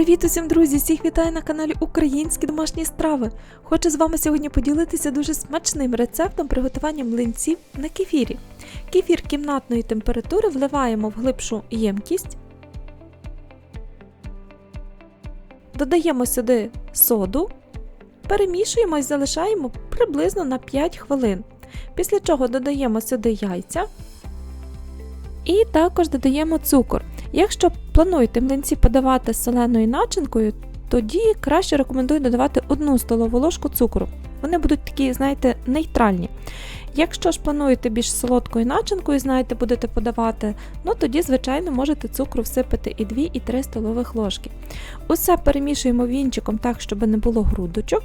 Привіт усім, друзі! Всіх вітаю на каналі Українські домашні страви. Хочу з вами сьогодні поділитися дуже смачним рецептом приготування млинців на кефірі. Кефір кімнатної температури вливаємо в глибшу ємкість. Додаємо сюди соду, перемішуємо і залишаємо приблизно на 5 хвилин. Після чого додаємо сюди яйця і також додаємо цукор. Якщо плануєте млинці подавати з соленою начинкою, тоді краще рекомендую додавати 1 столову ложку цукру. Вони будуть такі, знаєте, нейтральні. Якщо ж плануєте більш солодкою начинкою, знаєте, будете подавати, ну тоді, звичайно, можете цукру всипати і 2, і 3 столових ложки. Усе перемішуємо вінчиком так, щоб не було грудочок.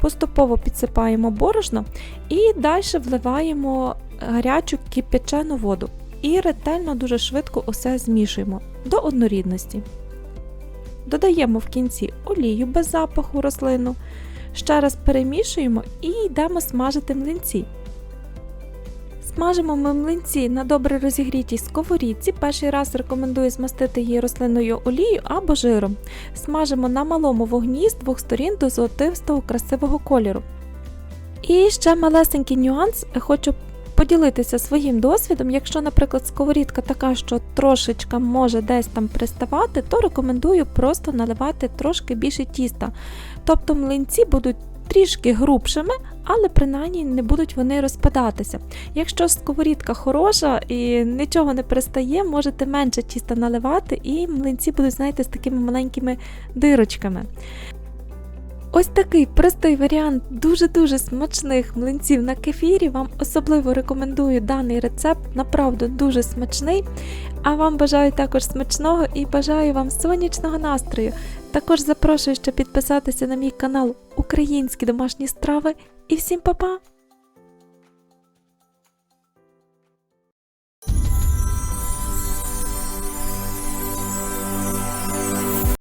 Поступово підсипаємо борошно і далі вливаємо гарячу кипячену воду і ретельно дуже швидко усе змішуємо до однорідності. Додаємо в кінці олію без запаху рослину, ще раз перемішуємо і йдемо смажити млинці. Смажимо ми млинці на добре розігрітій сковорідці. Перший раз рекомендую змастити її рослинною олією або жиром. Смажимо на малому вогні з двох сторін до золотистого красивого кольору. І ще малесенький нюанс хочу поділитися своїм досвідом. Якщо, наприклад, сковорідка така, що трошечка може десь там приставати, то рекомендую просто наливати трошки більше тіста. Тобто млинці будуть трішки грубшими, але принаймні не будуть вони розпадатися. Якщо сковорідка хороша і нічого не пристає, можете менше тіста наливати, і млинці будуть, знаєте, з такими маленькими дирочками. Ось такий простий варіант дуже-дуже смачних млинців на кефірі. Вам особливо рекомендую даний рецепт, направду дуже смачний. А вам бажаю також смачного і бажаю вам сонячного настрою. Також запрошую ще підписатися на мій канал Українські домашні страви. І всім па-па!